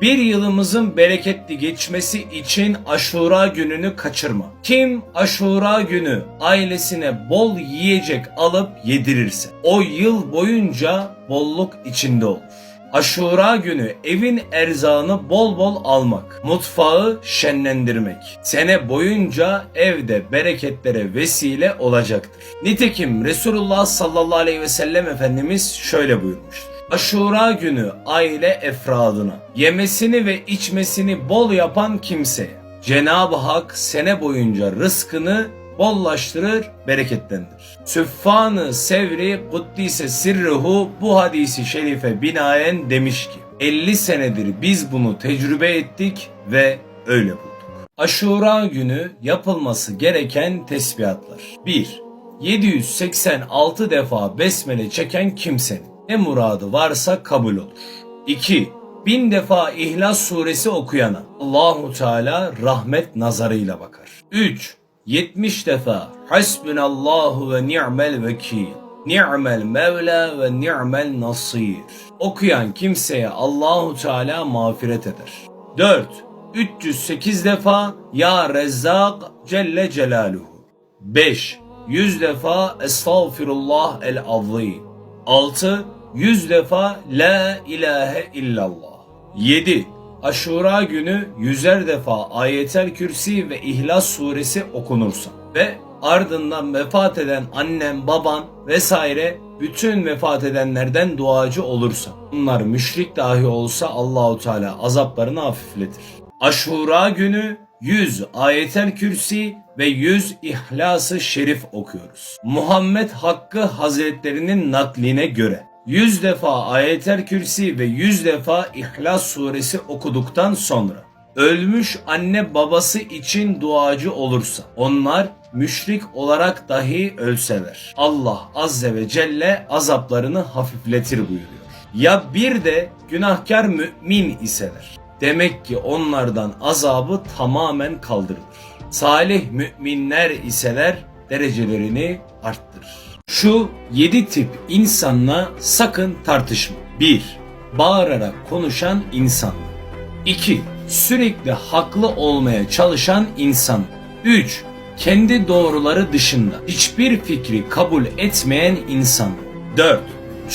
Bir yılımızın bereketli geçmesi için aşura gününü kaçırma. Kim aşura günü ailesine bol yiyecek alıp yedirirse o yıl boyunca bolluk içinde olur. Aşura günü evin erzağını bol bol almak, mutfağı şenlendirmek, sene boyunca evde bereketlere vesile olacaktır. Nitekim Resulullah sallallahu aleyhi ve sellem Efendimiz şöyle buyurmuştur. Aşura günü aile efradına yemesini ve içmesini bol yapan kimseye Cenab-ı Hak sene boyunca rızkını bollaştırır, bereketlendirir. Süffanı Sevri Kuddise Sirruhu bu hadisi şerife binaen demiş ki 50 senedir biz bunu tecrübe ettik ve öyle bulduk. Aşura günü yapılması gereken tesbihatlar. 1. 786 defa besmele çeken kimsenin ne muradı varsa kabul olur. 2. Bin defa İhlas suresi okuyana Allahu Teala rahmet nazarıyla bakar. 3. 70 defa Hasbunallahu ve ni'mel vekil. Ni'mel Mevla ve ni'mel Nasir. Okuyan kimseye Allahu Teala mağfiret eder. 4. 308 defa Ya Rezzak Celle Celaluhu. 5. 100 defa Estağfirullah el Azim. 6. 100 defa La ilahe illallah. 7. Aşura günü yüzer defa ayetel kürsi ve İhlas suresi okunursa ve ardından vefat eden annem, baban vesaire bütün vefat edenlerden duacı olursa bunlar müşrik dahi olsa Allahu Teala azaplarını hafifletir. Aşura günü 100 ayetel kürsi ve 100 İhlas-ı Şerif okuyoruz. Muhammed Hakkı Hazretlerinin nakline göre 100 defa ayetel kürsi ve 100 defa İhlas suresi okuduktan sonra ölmüş anne babası için duacı olursa onlar müşrik olarak dahi ölseler Allah azze ve celle azaplarını hafifletir buyuruyor. Ya bir de günahkar mümin iseler demek ki onlardan azabı tamamen kaldırılır. Salih müminler iseler derecelerini arttırır. Şu yedi tip insanla sakın tartışma. 1. Bağırarak konuşan insan. 2. Sürekli haklı olmaya çalışan insan. 3. Kendi doğruları dışında hiçbir fikri kabul etmeyen insan. 4.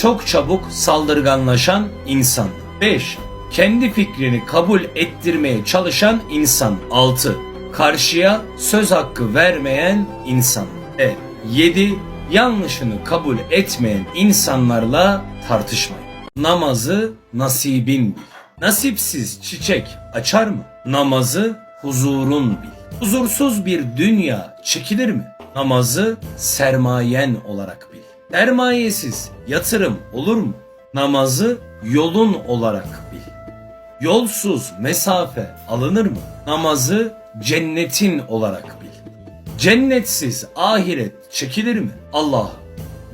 Çok çabuk saldırganlaşan insan. 5. Kendi fikrini kabul ettirmeye çalışan insan. 6. Karşıya söz hakkı vermeyen insan. Evet. 7 yanlışını kabul etmeyen insanlarla tartışmayın. Namazı nasibin bil. Nasipsiz çiçek açar mı? Namazı huzurun bil. Huzursuz bir dünya çekilir mi? Namazı sermayen olarak bil. Sermayesiz yatırım olur mu? Namazı yolun olarak bil. Yolsuz mesafe alınır mı? Namazı cennetin olarak bil. Cennetsiz ahiret çekilir mi? Allah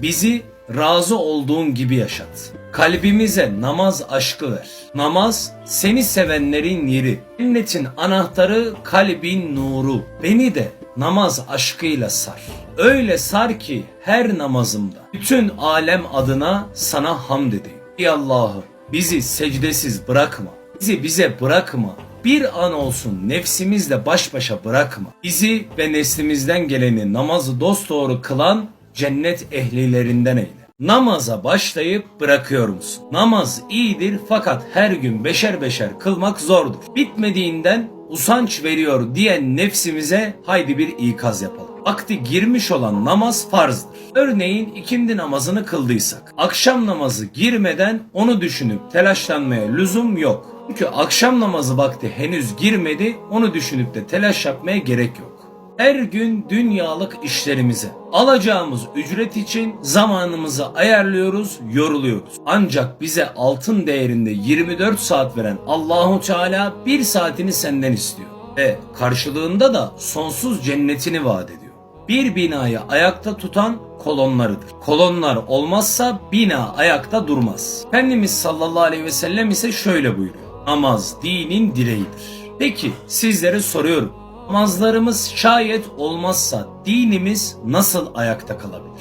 bizi razı olduğun gibi yaşat. Kalbimize namaz aşkı ver. Namaz seni sevenlerin yeri. Cennetin anahtarı kalbin nuru. Beni de namaz aşkıyla sar. Öyle sar ki her namazımda bütün alem adına sana hamd edeyim. Ey Allah'ım bizi secdesiz bırakma. Bizi bize bırakma. Bir an olsun nefsimizle baş başa bırakma. Bizi ve neslimizden geleni namazı dosdoğru kılan cennet ehlilerinden eyle. Namaza başlayıp bırakıyor musun? Namaz iyidir fakat her gün beşer beşer kılmak zordur. Bitmediğinden usanç veriyor diyen nefsimize haydi bir ikaz yapalım. Vakti girmiş olan namaz farzdır. Örneğin ikindi namazını kıldıysak, akşam namazı girmeden onu düşünüp telaşlanmaya lüzum yok. Çünkü akşam namazı vakti henüz girmedi, onu düşünüp de telaş yapmaya gerek yok. Her gün dünyalık işlerimize, alacağımız ücret için zamanımızı ayarlıyoruz, yoruluyoruz. Ancak bize altın değerinde 24 saat veren Allahu Teala bir saatini senden istiyor. Ve karşılığında da sonsuz cennetini vaat ediyor. Bir binayı ayakta tutan kolonlarıdır. Kolonlar olmazsa bina ayakta durmaz. Efendimiz sallallahu aleyhi ve sellem ise şöyle buyuruyor. Namaz dinin direğidir. Peki sizlere soruyorum. Namazlarımız şayet olmazsa dinimiz nasıl ayakta kalabilir?